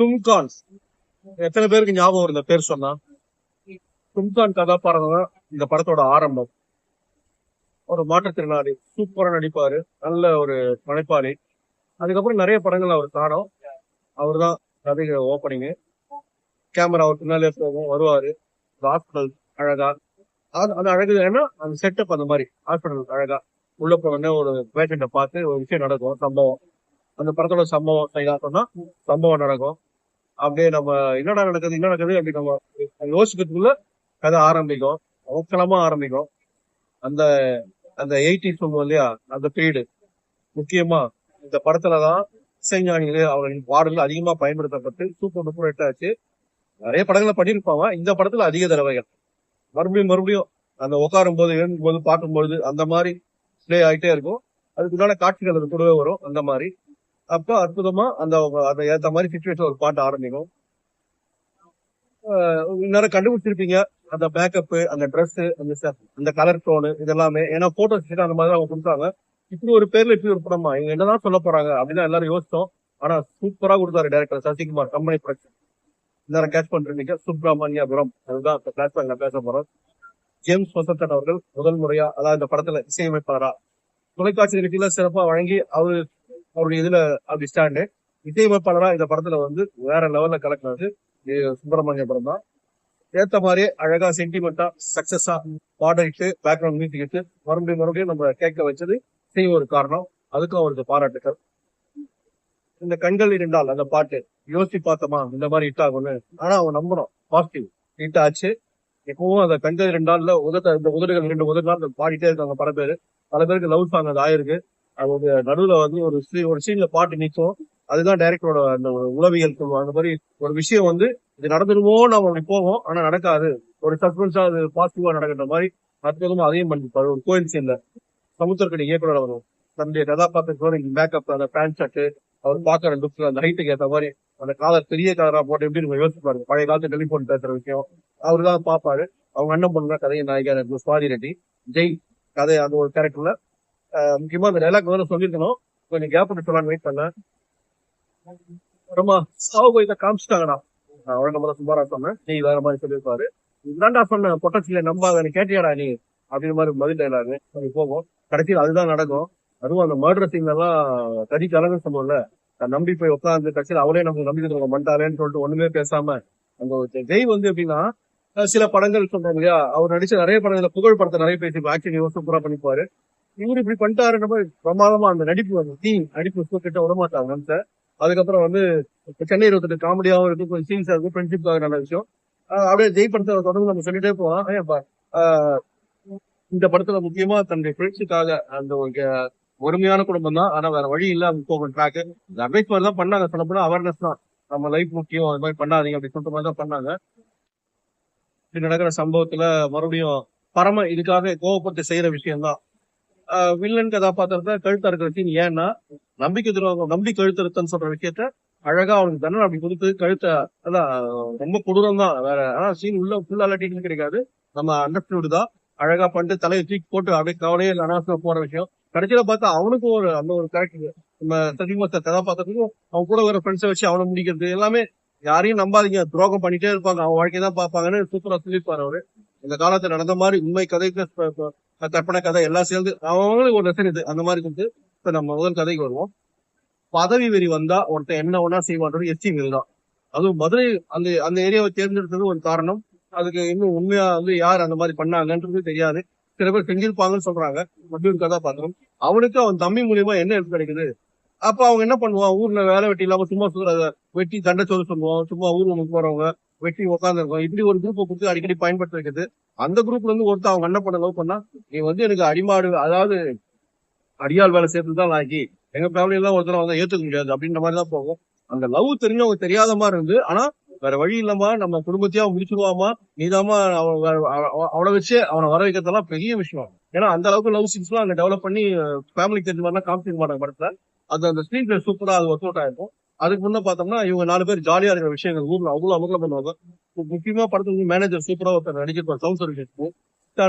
தும்கான் எத்தனை பேருக்கு ஞாபகம் இருந்த இந்த பேர் சொன்னா? தும்கான் கதாபாத்திரம் தான் இந்த படத்தோட ஆரம்பம். ஒரு மாற்றுத்திறனாளி சூப்பரா நடிப்பாரு. நல்ல ஒரு படைப்பாளி. அதுக்கப்புறம் நிறைய படங்கள் அவர் காணும். அவர் தான் கதை ஓப்பனிங் கேமரா அவர் பின்னாலே போகும் வருவாரு. ஹாஸ்பிட்டல் அழகா. அது அது அழகு ஏன்னா அந்த செட்டப் அந்த மாதிரி ஹாஸ்பிட்டல் அழகா. உள்ள போன ஒரு பேஷண்ட்டை பார்த்து ஒரு விஷயம் நடக்கும் சம்பவம். அந்த படத்தோட சம்பவம் சொன்னா சம்பவம் நடக்கும். அப்படியே நம்ம என்னடா நடக்குது என்ன நடக்குது அப்படி நம்ம யோசிக்கிறதுக்குள்ள கதை ஆரம்பிக்கும். அவக்கலமா ஆரம்பிக்கும். அந்த அந்த எயிட்டி சொல்லுவோம் இல்லையா அந்த பீரியடு முக்கியமா இந்த படத்துலதான் இசைஞானிகளே அவர்களின் பாடல்கள் அதிகமா பயன்படுத்தப்பட்டு சூப்பர் டூப்பர் ஹிட் ஆச்சு. நிறைய படங்களை பண்ணியிருப்பாங்க. இந்த படத்துல அதிக தடவைகள். மறுபடியும் மறுபடியும் அந்த உட்காரும் போது எழுந்தும் போது பார்க்கும்போது அந்த மாதிரி ப்ளே ஆகிட்டே இருக்கும். அதுக்குண்டான காட்சிகள் அது கூடவே வரும். அந்த மாதிரி. அப்ப அற்புதமா அந்த அதை ஏத்த மாதிரி சுச்சுவேஷன் ஒரு பாட்டு ஆரம்பிக்கும். ஆஹ் நேரம் கண்டுபிடிச்சிருப்பீங்க. அந்த மேக்கப் அந்த ட்ரெஸ் அந்த அந்த கலர் டோனு இதெல்லாமே. ஏன்னா போட்டோ அந்த மாதிரி அவங்க கொடுத்தாங்க. இப்படி ஒரு பேர்ல இப்படி ஒரு படமா? இவங்க என்னதான் சொல்ல போறாங்க அப்படின்னு எல்லாரும் யோசிச்சோம். ஆனா சூப்பரா கொடுத்தாரு டேரக்டர் சசிகுமார் கம்பெனி ப்ரொடக்ஷன் நேரம் கேட்ச் பண்றீங்க சுப்பிரமணியபுரம். அதுதான் இப்ப பிளாட்ஃபார்ம்ல பேச போறோம். ஜேம்ஸ் வசந்தன் அவர்கள் முதல் முறையா அதாவது இந்த படத்துல இசையமைப்பாளரா. தொலைக்காட்சி நிகழ்ச்சியில சிறப்பா வழங்கி அவரு அவருடைய இதுல அப்படி ஸ்டாண்டு இசையமைப்பாளரா இந்த படத்துல வந்து வேற லெவல்ல சுப்பிரமணிய படம் தான். ஏத்த மாதிரியே அழகா சென்டிமெண்டா சக்சஸா பாடிட்டு பேக்ரவுண்ட் மியூசிக் இட்டு மறுபடியும் மறுபடியும் நம்ம கேட்க வச்சது செய்ய ஒரு காரணம். அதுக்கும் அவருக்கு பாராட்டுக்கள். இந்த கண்கள் இருந்தால் அந்த பாட்டு யோசிச்சு பார்த்தோமா? இந்த மாதிரி ஹிட் ஆகும்னு. ஆனா அவன் நம்பணும் பாசிட்டிவ் ஹிட் ஆச்சு. எப்பவும் அந்த கண்கள் இரண்டாள்ல உதட்ட இந்த உதடுகள் ரெண்டு உதடுகள் நாள் பாடிட்டே இருக்காங்க பல பேர். பல பேருக்கு லவ் சாங் அது ஆயிருக்கு. அவங்க நடுவுல வந்து ஒரு ஒரு சீன்ல பாட்டு நிற்கும் அதுதான் டைரக்டரோட அந்த உளவியல் சொல்லுவோம் அந்த மாதிரி ஒரு விஷயம் வந்து இது நடந்துருமோ நம்ம அப்படி போவோம். ஆனா நடக்காது. ஒரு சஸ்பென்ஸா அது பாசிட்டிவா நடக்கிற மாதிரி அற்புதமா அதையும் பண்ணிருப்பாரு ஒரு கோயில் சீன்ல சமுத்திரக்கடி இயக்குனர் வரும் தன்னுடைய கதாபாத்திரத்தோட மேக்கப் அந்த பேண்ட் ஷர்ட் அவர் பாக்குற லுக் அந்த ஹைட்டுக்கு ஏத்த மாதிரி அந்த காலர் பெரிய காலரா போட்டு எப்படி நம்ம யோசிப்பாரு. பழைய காலத்து டெலிபோன் பேசுற விஷயம். அவரு தான் பாப்பாரு அவங்க அண்ணன் பொண்ணு கதையை நாயகர் சுவாதி ரெட்டி ஜெய் கதை அந்த ஒரு கேரக்டர்ல முக்கியமா அந்த டைலாக் வேற சொல்லியிருக்கணும். கொஞ்சம் கேப் பண்ணி சொல்லலாம்னு வெயிட் பண்ணேன். ரொம்ப சாவு போய் காமிச்சிட்டாங்கடா. அவரோட முதல்ல சுமாரா சொன்னேன். நீ வேற மாதிரி சொல்லியிருப்பாரு. இதுதான்டா சொன்ன பொட்டச்சியில நம்பாத நீ கேட்டியாடா நீ? அப்படின்ற மாதிரி பதில் டைலாக் அது போகும் கடைசியில் அதுதான் நடக்கும். அதுவும் அந்த மர்டர் சீன் எல்லாம் கறி கலங்க சொல்லுவோம்ல நம்பி போய் உட்காந்து கட்சியில் அவளே நமக்கு நம்பி தருவாங்க மண்டாலேன்னு சொல்லிட்டு ஒண்ணுமே பேசாம. அந்த ஜெய் வந்து எப்படின்னா சில படங்கள் சொல்றாங்க இல்லையா? அவர் நடிச்ச நிறைய படங்கள்ல புகழ் படத்தை நிறைய பேசி ஆக்சுவலி சூப்பரா பண்ணிப்பாரு. இவரு இப்படி பண்ணிட்டாருன்ற மாதிரி பிரமாதமா அந்த நடிப்பு வந்து டீ நடிப்பு கிட்ட விடமாட்டாங்க மனுஷன் அதுக்கப்புறம் வந்து சென்னை இருபத்தெட்டு காமெடியாவும் இருக்கும் கொஞ்சம் சீன்ஸாக இருக்கும் ஃப்ரெண்ட்ஷிப்பாக நல்ல விஷயம். ஆஹ் அப்படியே ஜெய் படத்தை தொடர்ந்து நம்ம சொல்லிட்டே போவோம் ஏன் ஆஹ் இந்த படத்துல முக்கியமா தன்னுடைய ஃப்ரெண்ட்ஸுக்காக அந்த ஒரு ஒருமையான குடும்பம் தான். ஆனா வேற வழி இல்ல அவங்க போகும் ட்ராக் அட்வைஸ் மாதிரி தான் பண்ணாங்க. சொல்ல போனா அவேர்னஸ் தான். நம்ம லைஃப் முக்கியம் அது மாதிரி பண்ணாதீங்க அப்படி சொல்ற மாதிரி தான் பண்ணாங்க. இப்படி நடக்கிற சம்பவத்துல மறுபடியும் பரம இதுக்காக கோவப்பட்டு செய்யற விஷயம் தான் வில்லன் கதாபாத்திரத்தை கழுத்து அறுக்கிற சீன் ஏன்னா நம்பிக்கை துரோகம் நம்பி கழுத்து அறுத்தன்னு சொல்ற விஷயத்த அழகா அவனுக்கு தண்டனை அப்படி கொடுத்து கழுத்தை அதான் ரொம்ப கொடூரம் தான் வேற ஆனா சீன் உள்ள ஃபுல்லா அலட்டின்னு கிடைக்காது. நம்ம அண்டர்ஸ்டுட் தான். அழகா பண்ணிட்டு தலையை தூக்கி போட்டு அப்படியே கவலையே அனாசம் போற விஷயம். கடைசியில பார்த்தா அவனுக்கும் ஒரு அந்த ஒரு கேரக்டர் நம்ம சதிமுக கதாபாத்திரத்துக்கும் அவன் கூட வர ஃப்ரெண்ட்ஸை வச்சு அவனை முடிக்கிறது எல்லாமே யாரையும் நம்பாதீங்க. துரோகம் பண்ணிட்டே இருப்பாங்க. அவன் வாழ்க்கை தான் பார்ப்பாங்கன்னு சூப்பரா சொல்லியிருப்பாரு அவரு. இந்த காலத்துல நடந்த மாதிரி உண்மை கதை கற்பனை கதை எல்லாம் சேர்ந்து அவங்களுக்கு ஒரு லெசன் இது. அந்த மாதிரி கொடுத்து இப்ப நம்ம முதல் கதைக்கு வருவோம். பதவி வெறி வந்தா ஒருத்தன் என்ன ஒன்னா செய்வான்றது எஸ்டி தான் அதுவும் மதுரை அந்த அந்த ஏரியாவை தேர்ந்தெடுத்தது ஒரு காரணம். அதுக்கு இன்னும் உண்மையா வந்து யார் அந்த மாதிரி பண்ணாங்கன்றது தெரியாது. சில பேர் செஞ்சிருப்பாங்கன்னு சொல்றாங்க. மற்றொரு கதாபாத்திரம். அவனுக்கு அவன் தம்பி மூலியமா என்ன எடுத்து கிடைக்குது? அப்ப அவங்க என்ன பண்ணுவான்? ஊர்ல வேலை வெட்டி இல்லாம சும்மா சுத்துற வெட்டி தண்டை சொல்ல சொல்லுவான். சும்மா ஊர்ல போறவங்க. வெட்டி உட்காந்துருக்கோம் இப்படி ஒரு குரூப்பை கொடுத்து அடிக்கடி பயன்படுத்த வைக்கிறது. அந்த குரூப்ல இருந்து ஒருத்தன் அவங்க என்ன பண்ண லவ் பண்ணா நீ வந்து எனக்கு அடிமாடு அதாவது அடியாள் வேலை சேர்த்து தான் ஆக்கி எங்க ஃபேமிலி எல்லாம் ஒருத்தர் வந்து ஏத்துக்க முடியாது. அப்படின்ற மாதிரி தான் போகும். அந்த லவ் தெரிஞ்சவங்க தெரியாத மாதிரி இருந்து ஆனா வேற வழி இல்லாம நம்ம குடும்பத்தையா முடிச்சிருவாமா? நீதாமா அவன் அவனை அவளை வச்சு அவனை வர வைக்கிறதெல்லாம் பெரிய விஷயம். ஏன்னா அந்த அளவுக்கு லவ் சீன்ஸ் எல்லாம் அங்க டெவலப் பண்ணி ஃபேமிலிக்கு தெரிஞ்ச மாதிரிலாம் காமிச்சிருக்க மாட்டாங்க படத்துல. அது அந்த ஸ்க்ரீன் பிளே சூப்பரா அது ஒர்க் அவுட் ஆயிருக்கும். அதுக்கு முன்னே பார்த்தோம்னா இவங்க நாலு பேர் ஜாலியா இருக்கிற விஷயங்கள் ஊர்ல அவ்வளவு அமர்ல பண்ணுவாங்க. மு- முக்கியமா படத்துக்கு மேனேஜர் சூப்பரா ஒருத்தர் நடிச்சிருப்பார் சவுண்ட் சர்வீஸ்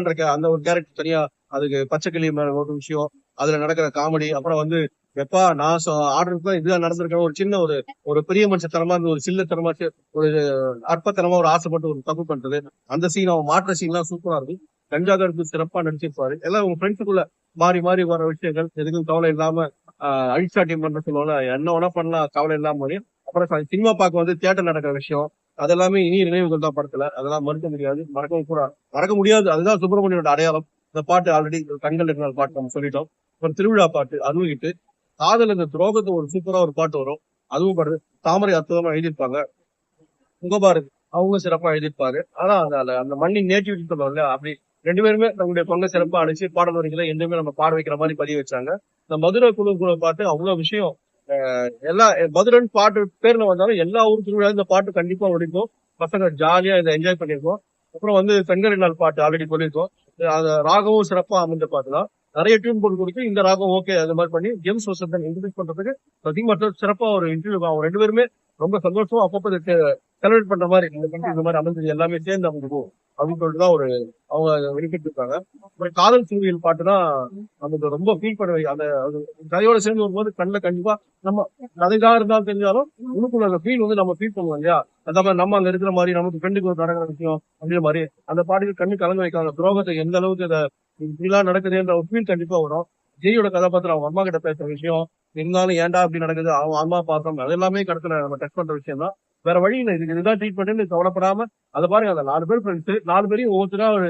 இருக்க அந்த ஒரு கேரக்டர் தனியா அதுக்கு பச்சை கிளி மேல ஒரு விஷயம் அதுல நடக்கிற காமெடி அப்புறம் வந்து எப்பா நான் ஆர்டருக்கு தான் இதுதான் நடந்திருக்கேன் ஒரு சின்ன ஒரு ஒரு பெரிய மனுஷத்தனமா இருந்து ஒரு சில்லத்தனமா ஒரு அற்பத்தனமா ஒரு ஆசைப்பட்டு ஒரு தப்பு பண்றது. அந்த சீன் அவன் மாற்ற சீன் எல்லாம் சூப்பரா இருக்கும். கஞ்சாக சிறப்பா நடிச்சிருப்பாரு. எல்லாம் உங்க ஃப்ரெண்ட்ஸுக்குள்ள மாறி மாறி வர விஷயங்கள் எதுக்கும் கவலை இல்லாம ஆஹ் அழிச்சாட்டியம் பண்ற சொல்லுவாங்க. என்ன வேணா பண்ணலாம் கவலை இல்லாம முடியும் அப்புறம் சினிமா பார்க்க வந்து தியேட்டர் நடக்கிற விஷயம் அதெல்லாமே இனி நினைவுகள் தான் படத்துல. அதெல்லாம் மறுக்க முடியாது. மறக்கவும் கூட மறக்க முடியாது. அதுதான் சுப்பிரமணியோட அடையாளம். இந்த பாட்டு ஆல்ரெடி கண்கள் இருக்கிற பாட்டு நம்ம சொல்லிட்டோம். அப்புறம் திருவிழா பாட்டு அதுவும் இட்டு காதல் இந்த துரோகத்தை ஒரு சூப்பரா ஒரு பாட்டு வரும். அதுவும் பாடு தாமரை அற்புதமா எழுதியிருப்பாங்க. முகபாரதி அவங்க சிறப்பா எழுதியிருப்பாரு. ஆனா அந்த- அந்த மண்ணின் நேட்டிவிட்டி சொல்லுவாங்க அப்படி ரெண்டு பேருமே நம்முடைய பங்கு சிறப்பா அடிச்சு பாடல் வரிகளை எதுவுமே நம்ம பாட வைக்கிற மாதிரி பதிவு வச்சாங்க. இந்த மதுரை குழு குழு பாட்டு அவ்வளவு விஷயம் எல்லா மதுரைன்னு பாட்டு பேர்ல வந்தாலும் எல்லா ஊர் திருவிழா இந்த பாட்டு கண்டிப்பா ஒழிக்கும் பசங்க ஜாலியா இதை என்ஜாய் பண்ணியிருக்கோம். அப்புறம் வந்து செங்கல் நாள் பாட்டு ஆல்ரெடி சொல்லியிருக்கோம் அந்த ராகவும் சிறப்பா அமைந்த பாட்டு தான். நிறைய டியூன் போட்டு கொடுத்து இந்த ராகம் ஓகே அந்த மாதிரி பண்ணி ஜேம்ஸ் வசந்தன் இன்ட்ரடியூஸ் பண்றதுக்கு பிரதிமா சிறப்பா ஒரு இன்டர்வியூ அவங்க ரெண்டு பேருமே ரொம்ப சந்தோஷமா அப்பப்போ செலிப்ரேட் பண்ற மாதிரி இந்த மாதிரி அமைஞ்சது எல்லாமே சேர்ந்து அமைஞ்சிருக்கும் அப்படின்னு சொல்லிட்டு தான் ஒரு அவங்க வெளிக்கிட்டிருக்காங்க. அப்புறம் காதல் சூரியல் பாட்டுனா நமக்கு ரொம்ப ஃபீல் பண்ண அந்த கதையோட சேர்ந்து வரும்போது கண்ணில் கண்டிப்பா நம்ம கதைதான் இருந்தாலும் தெரிஞ்சாலும் உள்ளுக்குள்ள அந்த ஃபீல் வந்து நம்ம ஃபீல் பண்ணுவோம் இல்லையா? அந்த மாதிரி நம்ம அங்க இருக்கிற மாதிரி நமக்கு ஃப்ரெண்டுக்கு ஒரு நடக்கிற விஷயம் அப்படின்ற மாதிரி அந்த பாட்டுக்கு கண்ணு கலந்து வைக்காங்க துரோகத்தை எந்த அளவுக்கு அதை இப்படிலாம் நடக்குதுன்ற ஒரு ஃபீல் கண்டிப்பா வரும். ஜெயோட கதாபாத்திரம் அவங்க அம்மா கிட்ட பேசுற விஷயம் இருந்தாலும் ஏன்டா அப்படி நடக்குது? அவங்க அம்மா பாத்திரம் அது எல்லாமே கடத்துல நம்ம டச் பண்ற விஷயம் தான் வேற வழி இல்லை. இதுக்கு இதுதான் ட்ரீட்மெண்ட்னு கவலைப்படாம அதை பாருங்க அந்த நாலு பேர் ஃப்ரெண்ட்ஸ் நாலு பேரையும் ஒவ்வொருத்தரா ஒரு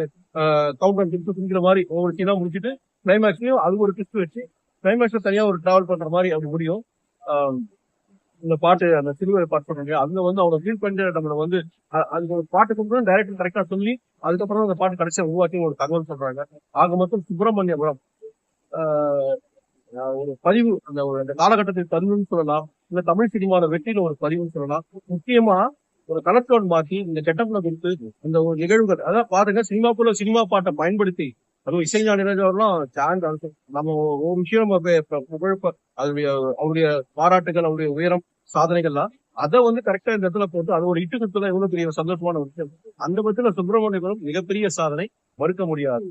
கவுண்டர் டிப்ஸ் குடிக்கிற மாதிரி ஒவ்வொரு சீனா முடிச்சுட்டு கிளைமேக்ஸ்லயும் அது ஒரு டிப்ஸ் வச்சு கிளைமேக்ஸ்ல தனியா ஒரு டிராவல் பண்ற மாதிரி அப்படி முடியும். இந்த பாட்டு அந்த சிறுவரை பாட்டு பண்ணுறாங்க அதுல வந்து அவங்க ஃபீல் பண்ணிட்டு நம்மள வந்து அதுக்கு ஒரு பாட்டுக்கு அப்புறம் டைரக்டர் கரெக்டா சொல்லி அதுக்கப்புறம் அந்த பாட்டு கடைசியா உருவாக்கி ஒரு தகவல் சொல்றாங்க. ஆக மொத்தம் சுப்பிரமணியபுரம் ஆஹ் ஒரு பதிவு அந்த ஒரு அந்த காலகட்டத்தில் பதிவுன்னு சொல்லலாம். இல்ல தமிழ் சினிமாவோட வெற்றியில ஒரு பதிவுன்னு சொல்லலாம். முக்கியமா ஒரு கலெக்டர் மாத்தி இந்த கெட்டப்ல கொடுத்து இந்த ஒரு நிகழ்வுகள் அதான் பாருங்க சினிமா போல சினிமா பாட்டை பயன்படுத்தி அதுவும் இசை அவர்லாம் சான்ஸ் நம்ம ஒரு விஷயம் நம்ம புகழ்ப்ப அவருடைய அவருடைய பாராட்டுகள் அவருடைய உயரம் சாதனைகள்லாம் அதை வந்து கரெக்டா இந்த இடத்துல போட்டு அது ஒரு இட்டு குத்துல எவ்வளவு பெரிய சந்தோஷமான ஒரு விஷயம். அந்த பட்சத்துல சுப்பிரமணியபுரம் மிகப்பெரிய சாதனை மறுக்க முடியாது.